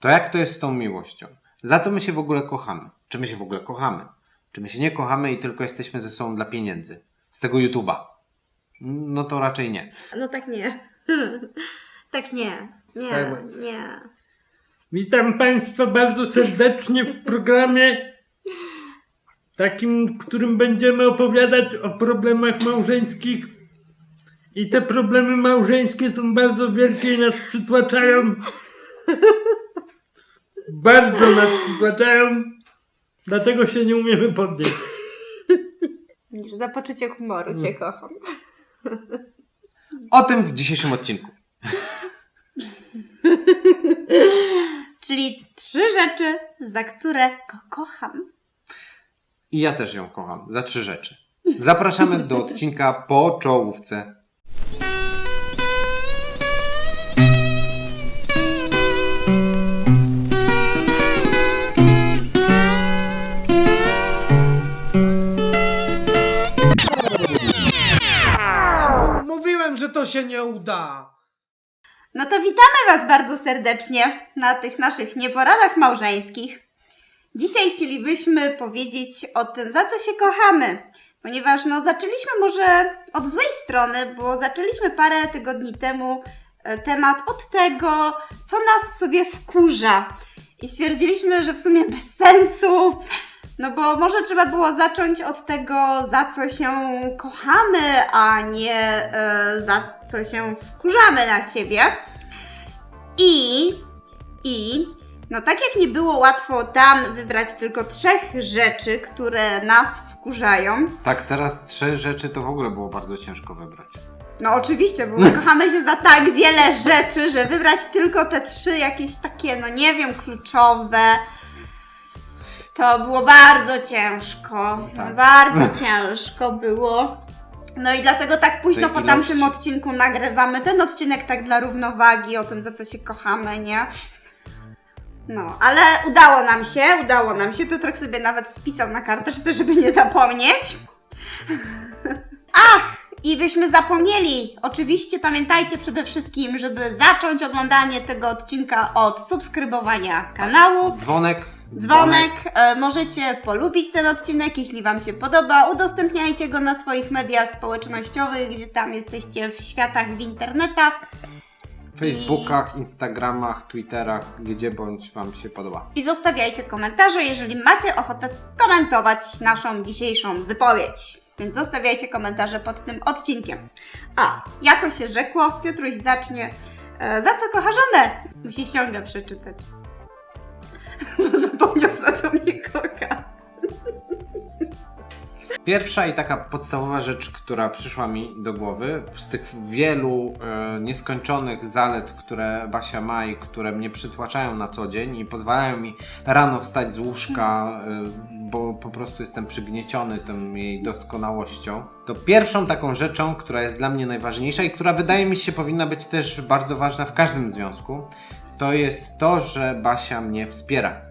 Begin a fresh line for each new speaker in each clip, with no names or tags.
To jak to jest z tą miłością? Za co my się w ogóle kochamy? Czy my się w ogóle kochamy? Czy my się nie kochamy i tylko jesteśmy ze sobą dla pieniędzy? Z tego YouTube'a? No to raczej nie.
No tak nie. tak nie. Nie,
Tak,
nie.
Witam Państwa bardzo serdecznie w programie takim, w którym będziemy opowiadać o problemach małżeńskich. I te problemy małżeńskie są bardzo wielkie i nas przytłaczają. Bardzo nas przytłaczają. Dlatego się nie umiemy podnieść.
Widzisz, Za poczucie humoru cię kocham.
O tym w dzisiejszym odcinku.
Czyli trzy rzeczy, za które go kocham.
I ja też ją kocham. Za trzy rzeczy. Zapraszamy do odcinka po czołówce.
Się nie uda.
No to witamy Was bardzo serdecznie na tych naszych nieporadach małżeńskich. Dzisiaj chcielibyśmy powiedzieć o tym, za co się kochamy. Ponieważ no, zaczęliśmy może od złej strony, bo zaczęliśmy parę tygodni temu e, temat od tego, co nas w sobie wkurza. I stwierdziliśmy, że w sumie bez sensu, no bo może trzeba było zacząć od tego, za co się kochamy, a nie e, za co się wkurzamy na siebie. I, i, no tak jak nie było łatwo tam wybrać tylko trzech rzeczy, które nas wkurzają,
Tak, teraz trzy rzeczy to w ogóle było bardzo ciężko wybrać.
no oczywiście, bo my kochamy się za tak wiele rzeczy, że wybrać tylko te trzy jakieś takie, no nie wiem, kluczowe, to było bardzo ciężko.
Tak.
Bardzo ciężko było. No i dlatego tak późno po tamtym
ilości.
odcinku nagrywamy ten odcinek tak dla równowagi, o tym za co się kochamy, nie? No, ale udało nam się, udało nam się. Piotrek sobie nawet spisał na karteczce, żeby nie zapomnieć. Ach, i byśmy zapomnieli. Oczywiście pamiętajcie przede wszystkim, żeby zacząć oglądanie tego odcinka od subskrybowania kanału.
Dzwonek.
Dzwonek, e, możecie polubić ten odcinek, jeśli Wam się podoba. Udostępniajcie go na swoich mediach społecznościowych, gdzie tam jesteście w światach, w internetach.
Facebookach, Instagramach, Twitterach, gdzie bądź Wam się podoba.
I zostawiajcie komentarze, jeżeli macie ochotę skomentować naszą dzisiejszą wypowiedź. Więc zostawiajcie komentarze pod tym odcinkiem. A, jako się rzekło, Piotruś zacznie. E, za co kocha żonę? Musi ściąga przeczytać. Bo zapomniał, za co mnie kocha.
Pierwsza i taka podstawowa rzecz, która przyszła mi do głowy, z tych wielu e, nieskończonych zalet, które Basia ma i które mnie przytłaczają na co dzień i pozwalają mi rano wstać z łóżka, e, bo po prostu jestem przygnieciony tą jej doskonałością, to pierwszą taką rzeczą, która jest dla mnie najważniejsza i która wydaje mi się powinna być też bardzo ważna w każdym związku, to jest to, że Basia mnie wspiera.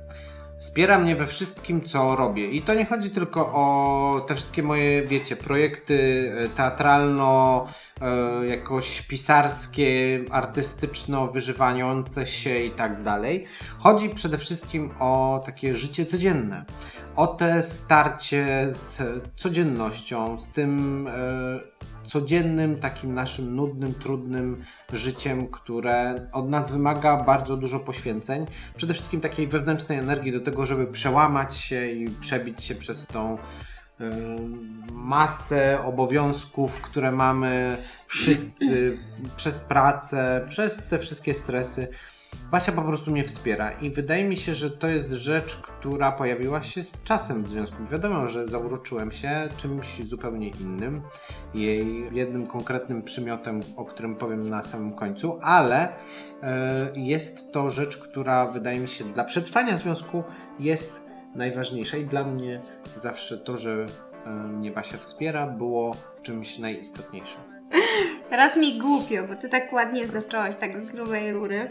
Wspiera mnie we wszystkim, co robię. I to nie chodzi tylko o te wszystkie moje, wiecie, projekty e, teatralno, e, jakoś pisarskie, artystyczno wyżywające się i tak dalej. Chodzi przede wszystkim o takie życie codzienne. O te starcie z codziennością, z tym e, codziennym, takim naszym nudnym, trudnym życiem, które od nas wymaga bardzo dużo poświęceń przede wszystkim takiej wewnętrznej energii do tego, żeby przełamać się i przebić się przez tą y, masę obowiązków, które mamy wszyscy, przez pracę, przez te wszystkie stresy. Basia po prostu mnie wspiera i wydaje mi się, że to jest rzecz, która pojawiła się z czasem w związku. Wiadomo, że zauroczyłem się czymś zupełnie innym, jej jednym konkretnym przymiotem, o którym powiem na samym końcu, ale e, jest to rzecz, która wydaje mi się dla przetrwania związku jest najważniejsza i dla mnie zawsze to, że e, mnie Basia wspiera, było czymś najistotniejszym.
Teraz mi głupio, bo ty tak ładnie zacząłeś, tak z grubej rury.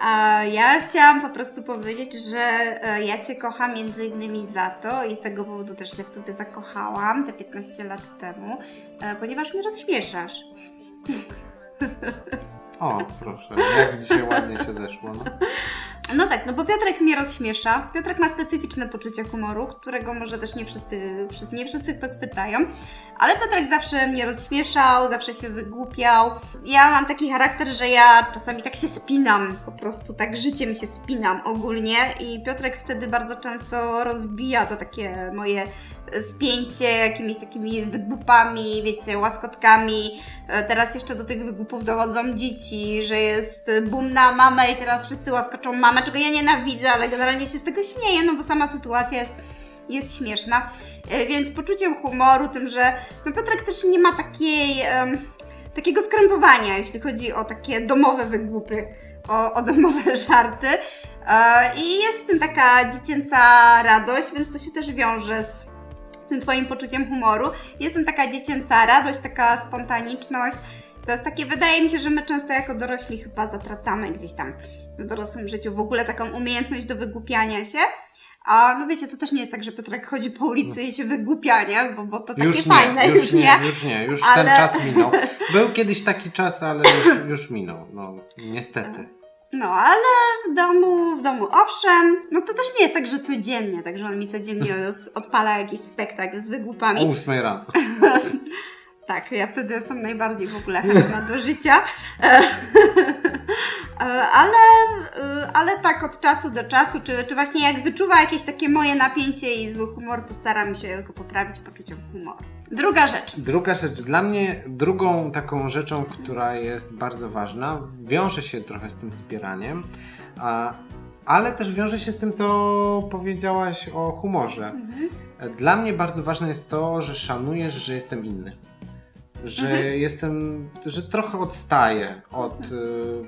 A ja chciałam po prostu powiedzieć, że e, ja Cię kocham między innymi za to i z tego powodu też się w Tobie zakochałam te 15 lat temu, e, ponieważ mnie rozśmieszasz.
O, proszę, jak dzisiaj ładnie się zeszło. No.
No tak, no bo Piotrek mnie rozśmiesza. Piotrek ma specyficzne poczucie humoru, którego może też nie wszyscy, wszyscy nie wszyscy to pytają. Ale Piotrek zawsze mnie rozśmieszał, zawsze się wygłupiał. Ja mam taki charakter, że ja czasami tak się spinam, po prostu tak życiem się spinam ogólnie i Piotrek wtedy bardzo często rozbija to takie moje spięcie jakimiś takimi wygłupami, wiecie, łaskotkami. E, Teraz jeszcze do tych wygłupów dochodzą dzieci, że jest boom na mamę i teraz wszyscy łaskoczą mamę, czego ja nienawidzę, ale generalnie się z tego śmieję, no bo sama sytuacja jest, jest śmieszna. E, Więc poczuciem humoru, tym, że no Piotrek też nie ma takiej, em, takiego skrępowania, jeśli chodzi o takie domowe wygłupy, o, o domowe żarty. E, I jest w tym taka dziecięca radość, więc to się też wiąże z tym Twoim poczuciem humoru. Jest w tym taka dziecięca radość, taka spontaniczność. To jest takie, wydaje mi się, że my często jako dorośli chyba zatracamy gdzieś tam w dorosłym życiu w ogóle taką umiejętność do wygłupiania się. A no wiecie, to też nie jest tak, że Piotrek chodzi po ulicy i się wygłupia, nie? Bo, bo to takie
Już nie,
fajne,
już nie, już nie, już
Ale-
ten czas minął. Był kiedyś taki czas, ale już, już minął, no niestety.
No, ale w domu, w domu owszem, no to też nie jest tak, że codziennie, także on mi codziennie od- odpala jakiś spektakl z
O
wygłupami.
ósmej rano.
Tak, ja wtedy jestem najbardziej w ogóle chętna do życia. E, ale, e, ale tak od czasu do czasu, czy, czy właśnie jak wyczuwa jakieś takie moje napięcie i zły humor, to staram się go poprawić poczuciem humoru. Druga rzecz.
Druga rzecz, dla mnie drugą taką rzeczą, która jest bardzo ważna, wiąże się trochę z tym wspieraniem, ale też wiąże się z tym, co powiedziałaś o humorze.
Mhm.
Dla mnie bardzo ważne jest to, że szanujesz, że jestem inny. Że
Mhm.
jestem, że trochę odstaję od y,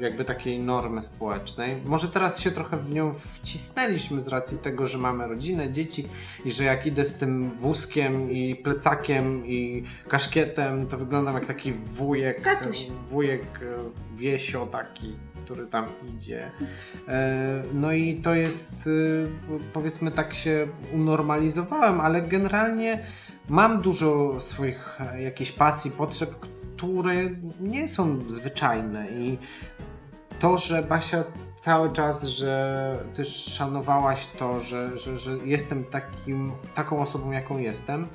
jakby takiej normy społecznej. Może teraz się trochę w nią wcisnęliśmy z racji tego, że mamy rodzinę, dzieci i że jak idę z tym wózkiem i plecakiem i kaszkietem, to wyglądam jak taki wujek,
Tatuś.
wujek y, Wiesio taki, który tam idzie. E, No i to jest, y, powiedzmy tak się unormalizowałem, ale generalnie mam dużo swoich e, jakichś pasji, potrzeb, które nie są zwyczajne i to, że Basia cały czas, że też szanowałaś to, że, że, że jestem takim, taką osobą, jaką jestem,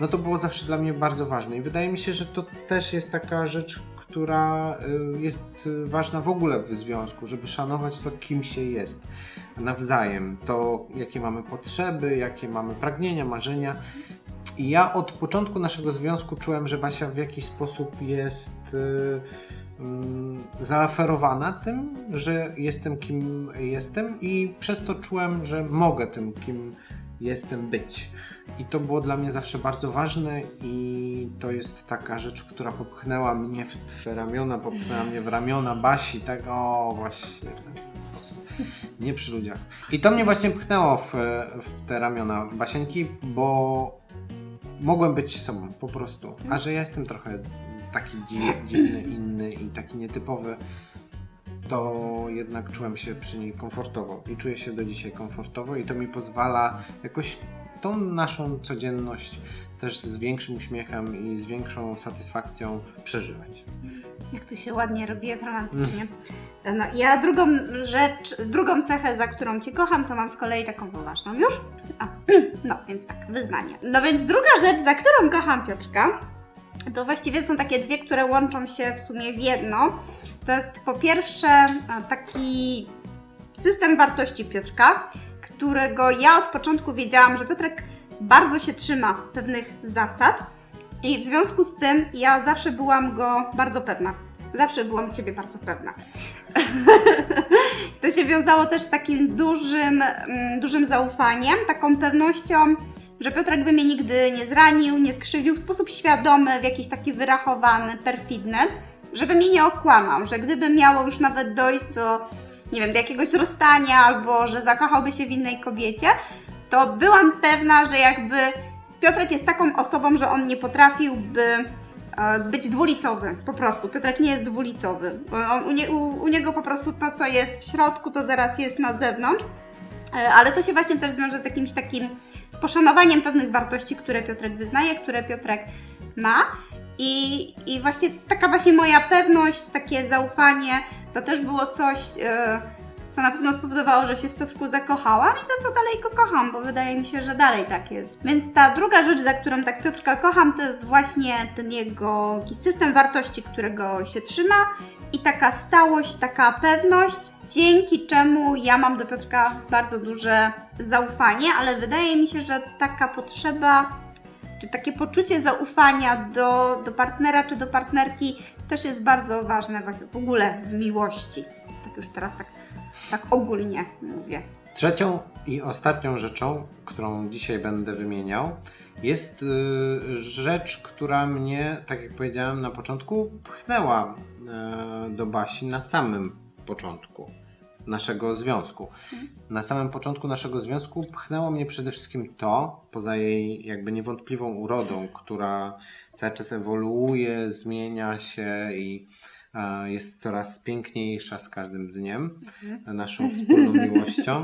no to było zawsze dla mnie bardzo ważne. I wydaje mi się, że to też jest taka rzecz, która y, jest y, ważna w ogóle w związku, żeby szanować to, kim się jest nawzajem, to jakie mamy potrzeby, jakie mamy pragnienia, marzenia. Ja od początku naszego związku czułem, że Basia w jakiś sposób jest y, mm, zaoferowana tym, że jestem kim jestem i przez to czułem, że mogę tym, kim jestem być. I to było dla mnie zawsze bardzo ważne i to jest taka rzecz, która popchnęła mnie w twe ramiona, popchnęła mnie w ramiona Basi, tak o właśnie w ten sposób, nie przy ludziach. I to mnie właśnie pchnęło w, w te ramiona Basieńki, bo mogłem być sobą po prostu. A że ja jestem trochę taki dzi- dziwny, inny i taki nietypowy, to jednak czułem się przy niej komfortowo i czuję się do dzisiaj komfortowo i to mi pozwala jakoś tą naszą codzienność też z większym uśmiechem i z większą satysfakcją przeżywać.
Jak to się ładnie robi romantycznie. No, ja drugą rzecz, drugą cechę, za którą Cię kocham, to mam z kolei taką poważną. Już? A, no, więc tak, wyznanie. No więc druga rzecz, za którą kocham Piotrka, to właściwie są takie dwie, które łączą się w sumie w jedno. To jest po pierwsze taki system wartości Piotrka, którego ja od początku wiedziałam, że Piotrek bardzo się trzyma pewnych zasad i w związku z tym ja zawsze byłam go bardzo pewna. Zawsze byłam Ciebie bardzo pewna. to się wiązało też z takim dużym, mm, dużym zaufaniem, taką pewnością, że Piotrek by mnie nigdy nie zranił, nie skrzywdził w sposób świadomy, w jakiś taki wyrachowany, perfidny, żeby mnie nie okłamał, że gdyby miało już nawet dojść do, nie wiem, do jakiegoś rozstania albo że zakochałby się w innej kobiecie, to byłam pewna, że jakby Piotrek jest taką osobą, że on nie potrafiłby być dwulicowy, po prostu. Piotrek nie jest dwulicowy. U, nie, u, u niego po prostu to, co jest w środku, to zaraz jest na zewnątrz. E, Ale to się właśnie też wiąże z jakimś takim poszanowaniem pewnych wartości, które Piotrek wyznaje, które Piotrek ma. I, I właśnie taka właśnie moja pewność, takie zaufanie, to też było coś, e, co na pewno spowodowało, że się w Piotrku zakochałam i za co dalej go kocham, bo wydaje mi się, że dalej tak jest. Więc ta druga rzecz, za którą tak Piotrka kocham, to jest właśnie ten jego system wartości, którego się trzyma i taka stałość, taka pewność, dzięki czemu ja mam do Piotrka bardzo duże zaufanie, ale wydaje mi się, że taka potrzeba czy takie poczucie zaufania do, do partnera czy do partnerki też jest bardzo ważne właśnie w ogóle w miłości. Tak już teraz tak, tak ogólnie mówię.
Trzecią i ostatnią rzeczą, którą dzisiaj będę wymieniał, jest y, rzecz, która mnie, tak jak powiedziałem na początku, pchnęła y, do Basi na samym początku naszego związku. Na samym początku naszego związku pchnęło mnie przede wszystkim to, poza jej jakby niewątpliwą urodą, która cały czas ewoluuje, zmienia się i jest coraz piękniejsza z każdym dniem naszą wspólną miłością.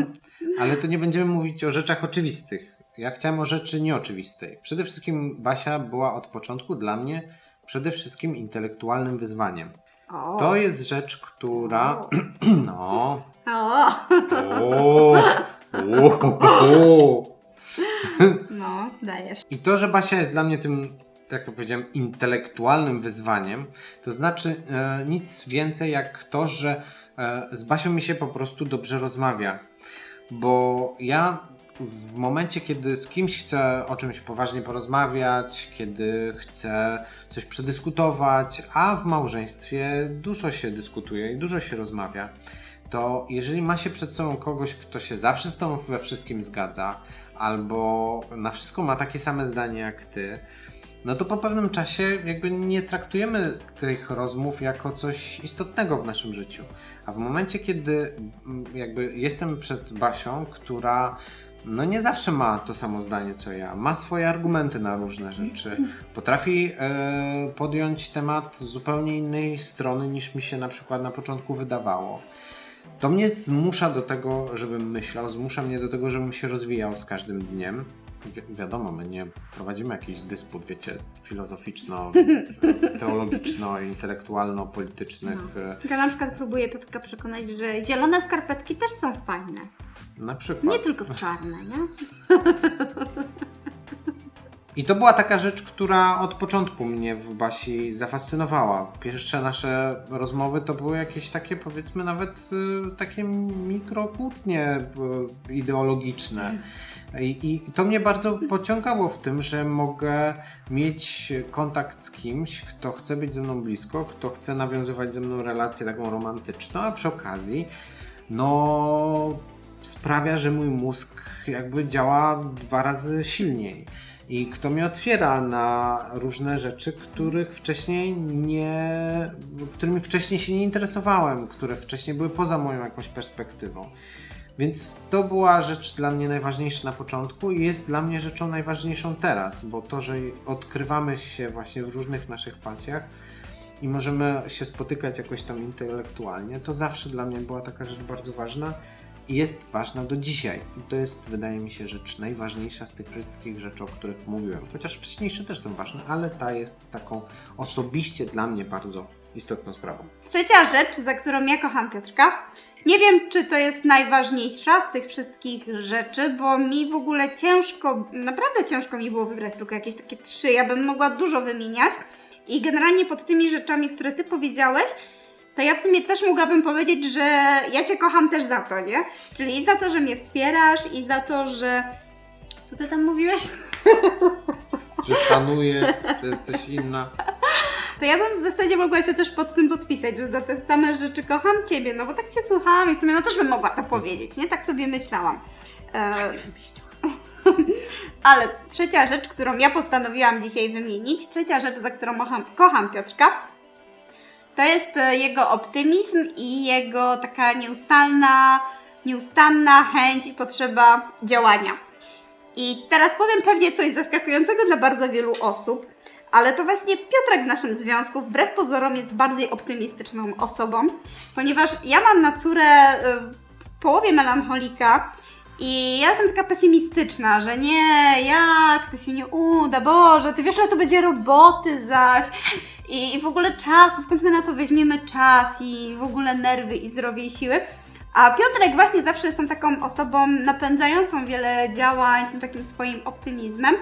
Ale to nie będziemy mówić o rzeczach oczywistych. Ja chciałem o rzeczy nieoczywistej. Przede wszystkim Basia była od początku dla mnie przede wszystkim intelektualnym wyzwaniem.
O,
To jest rzecz, która. No.
o,
O, o, o.
no, dajesz.
I to, że Basia jest dla mnie tym, jak to powiedziałem, intelektualnym wyzwaniem, to znaczy e, nic więcej jak to, że e, z Basią mi się po prostu dobrze rozmawia. Bo ja w momencie, kiedy z kimś chcę o czymś poważnie porozmawiać, kiedy chcę coś przedyskutować, a w małżeństwie dużo się dyskutuje i dużo się rozmawia, to jeżeli ma się przed sobą kogoś, kto się zawsze z tobą we wszystkim zgadza, albo na wszystko ma takie same zdanie jak ty, no to po pewnym czasie jakby nie traktujemy tych rozmów jako coś istotnego w naszym życiu. A w momencie, kiedy mm, jakby jestem przed Basią, która no nie zawsze ma to samo zdanie co ja, ma swoje argumenty na różne rzeczy, potrafi e, podjąć temat z zupełnie innej strony niż mi się na przykład na początku wydawało. To mnie zmusza do tego, żebym myślał, zmusza mnie do tego, żebym się rozwijał z każdym dniem. Wi wiadomo, my nie prowadzimy jakiś dysput, wiecie, filozoficzno, teologiczno, intelektualno-politycznych. e,
Ja na przykład próbuję Piotrka przekonać, że zielone skarpetki też są fajne.
Na przykład.
Nie tylko czarne, nie?
I to była taka rzecz, która od początku mnie w Basi zafascynowała. Pierwsze nasze rozmowy to były jakieś takie, powiedzmy, nawet y, takie mikrokłótnie y, ideologiczne. I, I to mnie bardzo pociągało w tym, że mogę mieć kontakt z kimś, kto chce być ze mną blisko, kto chce nawiązywać ze mną relację taką romantyczną, a przy okazji, no, sprawia, że mój mózg jakby działa dwa razy silniej i kto mnie otwiera na różne rzeczy, których wcześniej nie, którymi wcześniej się nie interesowałem, które wcześniej były poza moją jakąś perspektywą. Więc to była rzecz dla mnie najważniejsza na początku i jest dla mnie rzeczą najważniejszą teraz, bo to, że odkrywamy się właśnie w różnych naszych pasjach i możemy się spotykać jakoś tam intelektualnie, to zawsze dla mnie była taka rzecz bardzo ważna i jest ważna do dzisiaj. I to jest, wydaje mi się, rzecz najważniejsza z tych wszystkich rzeczy, o których mówiłem. Chociaż wcześniejsze też są ważne, ale ta jest taką osobiście dla mnie bardzo istotną sprawą.
Trzecia rzecz, za którą ja kocham Piotrka. Nie wiem, czy to jest najważniejsza z tych wszystkich rzeczy, bo mi w ogóle ciężko, naprawdę ciężko mi było wybrać tylko jakieś takie trzy. Ja bym mogła dużo wymieniać. I generalnie pod tymi rzeczami, które ty powiedziałeś, to ja w sumie też mogłabym powiedzieć, że ja cię kocham też za to, nie? Czyli i za to, że mnie wspierasz, i za to, że. Co ty tam mówiłeś?
Że szanuję, że jesteś inna.
To ja bym w zasadzie mogła się też pod tym podpisać, że za te same rzeczy kocham Ciebie, no bo tak Cię słuchałam i w sumie no też bym mogła to powiedzieć, nie? Tak sobie myślałam. E... Ale trzecia rzecz, którą ja postanowiłam dzisiaj wymienić, trzecia rzecz, za którą kocham, kocham Piotrka, to jest e, jego optymizm i jego taka nieustanna, nieustanna chęć i potrzeba działania. I teraz powiem pewnie coś zaskakującego dla bardzo wielu osób, ale to właśnie Piotrek w naszym związku, wbrew pozorom, jest bardziej optymistyczną osobą, ponieważ ja mam naturę e, w połowie melancholika i ja jestem taka pesymistyczna, że nie, jak to się nie uda, Boże, ty wiesz, ile to będzie roboty zaś i, w ogóle czasu, skąd my na to weźmiemy czas i w ogóle nerwy i zdrowie i siły. A Piotrek właśnie zawsze jest tą taką osobą napędzającą wiele działań, tym takim swoim optymizmem.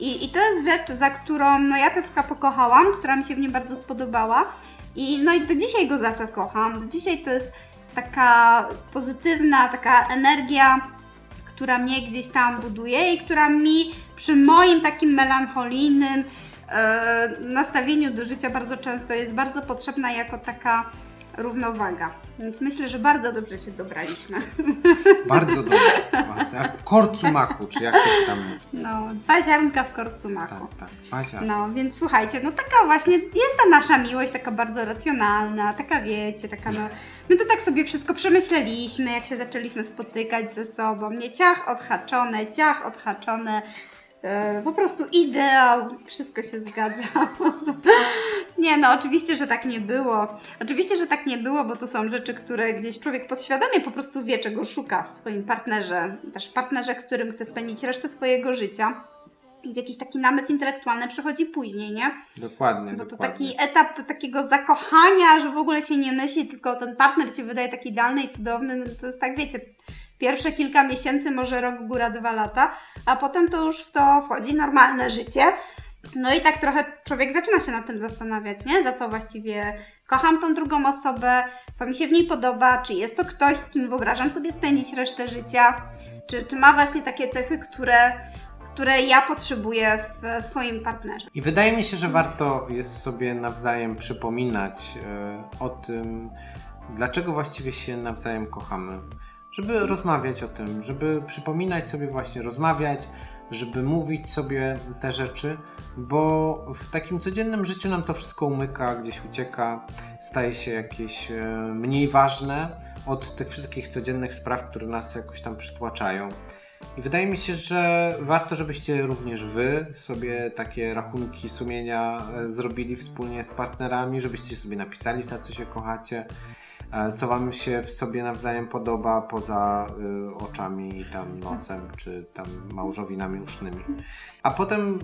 I, I to jest rzecz, za którą no, ja Piotrka pokochałam, która mi się w nim bardzo spodobała. I no i do dzisiaj go za to kocham. Do dzisiaj to jest taka pozytywna, taka energia, która mnie gdzieś tam buduje i która mi przy moim takim melancholijnym e, nastawieniu do życia bardzo często jest bardzo potrzebna jako taka równowaga. Więc myślę, że bardzo dobrze się dobraliśmy.
Bardzo dobrze. Bardzo. Jak w korcu maku, czy jak to się tam mówi.
No, dwa ziarnka w korcu maku.
Tak, tak.
No, więc słuchajcie, no taka właśnie jest ta nasza miłość, taka bardzo racjonalna, taka wiecie, taka no. My to tak sobie wszystko przemyśleliśmy, jak się zaczęliśmy spotykać ze sobą. Nie ciach odhaczone, ciach odhaczone. E, po prostu ideał, wszystko się zgadza. nie no, oczywiście, że tak nie było. Oczywiście, że tak nie było, bo to są rzeczy, które gdzieś człowiek podświadomie po prostu wie, czego szuka w swoim partnerze. Też partnerze, którym chce spędzić resztę swojego życia. I jakiś taki namysł intelektualny przychodzi później, nie?
Dokładnie,
Bo to
dokładnie.
taki etap takiego zakochania, że w ogóle się nie myśli, tylko ten partner ci wydaje taki idealny i cudowny. No to jest tak, wiecie, pierwsze kilka miesięcy, może rok, góra dwa lata, a potem to już w to wchodzi normalne życie. No i tak trochę człowiek zaczyna się nad tym zastanawiać, nie? Za co właściwie kocham tą drugą osobę, co mi się w niej podoba, czy jest to ktoś, z kim wyobrażam sobie spędzić resztę życia, czy, czy ma właśnie takie cechy, które, które ja potrzebuję w swoim partnerze.
I wydaje mi się, że warto jest sobie nawzajem przypominać e, o tym, dlaczego właściwie się nawzajem kochamy. Żeby rozmawiać o tym, żeby przypominać sobie właśnie, rozmawiać, żeby mówić sobie te rzeczy, bo w takim codziennym życiu nam to wszystko umyka, gdzieś ucieka, staje się jakieś e, mniej ważne od tych wszystkich codziennych spraw, które nas jakoś tam przytłaczają. I wydaje mi się, że warto, żebyście również Wy sobie takie rachunki sumienia e, zrobili wspólnie z partnerami, żebyście sobie napisali, za co się kochacie, co Wam się w sobie nawzajem podoba poza y, oczami, tam nosem, czy tam małżowinami usznymi. A potem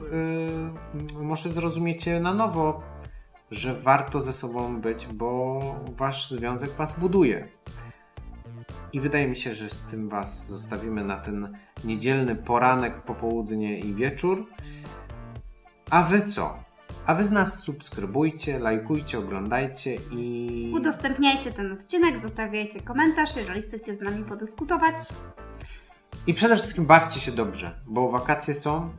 y, może zrozumiecie na nowo, że warto ze sobą być, bo Wasz związek Was buduje. I wydaje mi się, że z tym Was zostawimy na ten niedzielny poranek, popołudnie i wieczór. A Wy co? A Wy nas subskrybujcie, lajkujcie, oglądajcie i...
Udostępniajcie ten odcinek, zostawiajcie komentarz, jeżeli chcecie z nami podyskutować.
I przede wszystkim bawcie się dobrze, bo wakacje są.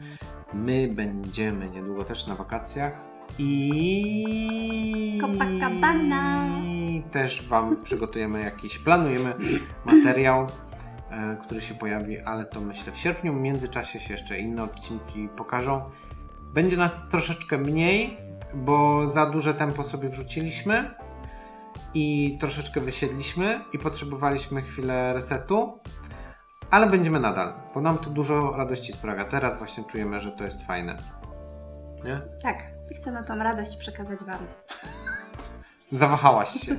My będziemy niedługo też na wakacjach. I
Copacabana.
też Wam przygotujemy jakiś, planujemy materiał, e, który się pojawi, ale to myślę w sierpniu. W międzyczasie się jeszcze inne odcinki pokażą. Będzie nas troszeczkę mniej, bo za duże tempo sobie wrzuciliśmy i troszeczkę wysiedliśmy i potrzebowaliśmy chwilę resetu. Ale będziemy nadal, bo nam to dużo radości sprawia. Teraz właśnie czujemy, że to jest fajne. Nie?
Tak, i chcemy tą radość przekazać Wam.
Zawahałaś się.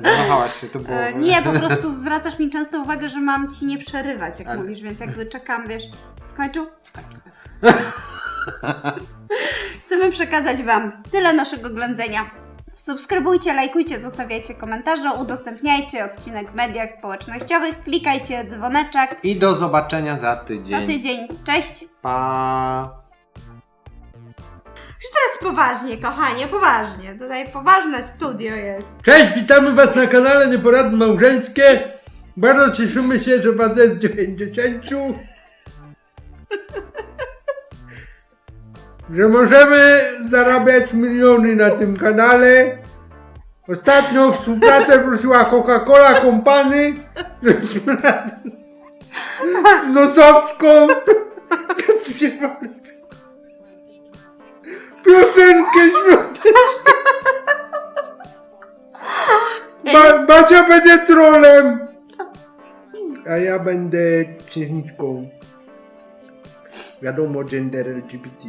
Zawahałaś się, to było...
E, nie, po prostu zwracasz mi często uwagę, że mam Ci nie przerywać, jak
Ale-
mówisz, więc jakby czekam, wiesz, skończył? Skończył. Chcemy przekazać Wam tyle naszego ględzenia. Subskrybujcie, lajkujcie, zostawiajcie komentarze, udostępniajcie odcinek w mediach społecznościowych, klikajcie dzwoneczek.
I do zobaczenia za
Za
tydzień.
tydzień. Cześć!
Pa!
Już teraz poważnie, kochanie, poważnie. Tutaj poważne studio jest.
Cześć, witamy Was na kanale Nieporady Małżeńskie. Bardzo cieszymy się, że Was jest 90. Że możemy zarabiać miliony na tym kanale. Ostatnio współpracę prosiła Coca-Cola Company, żebyśmy razem z Nosowską zaśpiewali piosenkę świąteczną. Ba Basia będzie trolem, a ja będę księżniczką. Wiadomo, gender LGBT.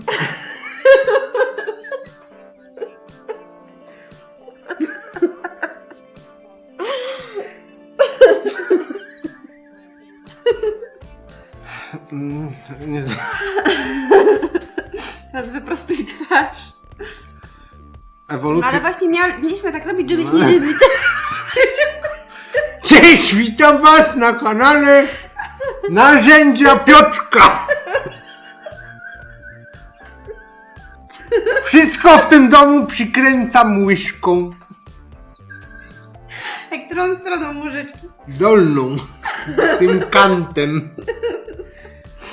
Mm, nie z-
Teraz wyprostuj twarz.
Ewolucja...
Ale właśnie mieliśmy tak robić, żebyś
No.
nie.
Cicho! Cześć, witam was na kanale Narzędzia Piotrka. Wszystko w tym domu przykręcam łyżką
Tak którą stroną łyżeczki?
dolną, tym kantem.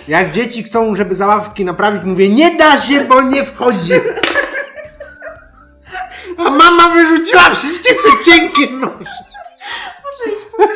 Jak dzieci chcą, żeby zabawki naprawić, mówię, nie da się, bo nie wchodzi. A mama wyrzuciła wszystkie te cienkie noże.
Muszę iść po.